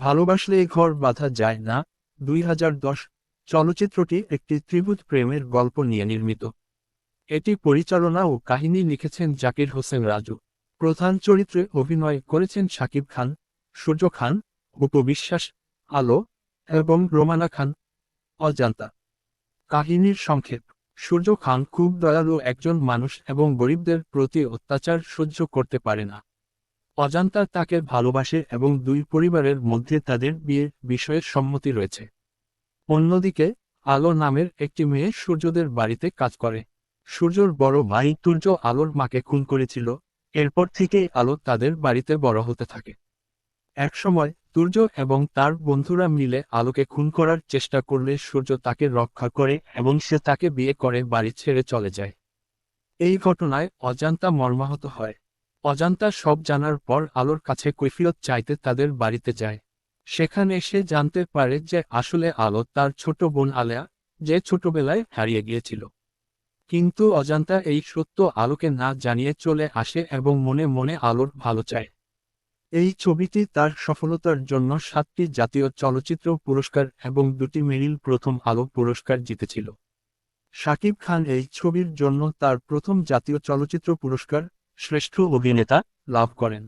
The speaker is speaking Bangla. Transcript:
ভালোবাসলে এ ঘর বাঁধা যায় না। দুই হাজার দশ চলচ্চিত্রটি একটি ত্রিভুজ প্রেমের গল্প নিয়ে নির্মিত। এটি পরিচালনা ও কাহিনী লিখেছেন জাকির হোসেন রাজু। প্রধান চরিত্রে অভিনয় করেছেন শাকিব খান, সূর্য খান উপবিশ্বাস আলো এবং রোমানা খান, অজান্তা। কাহিনীর সংক্ষেপ। সূর্য খান খুব দয়ালু একজন মানুষ এবং গরিবদের প্রতি অত্যাচার সহ্য করতে পারে না। অজান্তা তাকে ভালোবাসে এবং দুই পরিবারের মধ্যে তাদের বিয়ের বিষয়ে সম্মতি রয়েছে। অন্যদিকে, আলো নামের একটি মেয়ে সূর্যদের বাড়িতে কাজ করে। সূর্যর বড় ভাই তুর্য আলোর মাকে খুন করেছিল। এরপর থেকেই আলো তাদের বাড়িতে বড় হতে থাকে। একসময়, তুর্য এবং তার বন্ধুরা মিলে আলোকে খুন করার চেষ্টা করলে সূর্য তাকে রক্ষা করে এবং সে তাকে বিয়ে করে বাড়ি ছেড়ে চলে যায়। এই ঘটনায় অজান্তা মর্মাহত হয়। অজান্তা সব জানার পর আলোর কাছে কৈফিয়ত চাইতে তাদের বাড়িতে যায়। সেখানে সে জানতে পারে যে আসলে আলো তার ছোট বোন আলেয়া যে ছোটবেলায় হারিয়ে গিয়েছিল। কিন্তু অজান্তা এই সত্য আলোকে না জানিয়ে চলে আসে এবং মনে মনে আলোর ভালো চায়। এই ছবিটি তার সফলতার জন্য সাতটি জাতীয় চলচ্চিত্র পুরস্কার এবং দুটি মেরিল প্রথম আলো পুরস্কার জিতেছিল। শাকিব খান এই ছবির জন্য তার প্রথম জাতীয় চলচ্চিত্র পুরস্কার শ্রেষ্ঠ অভিনেতা লাভ করেন।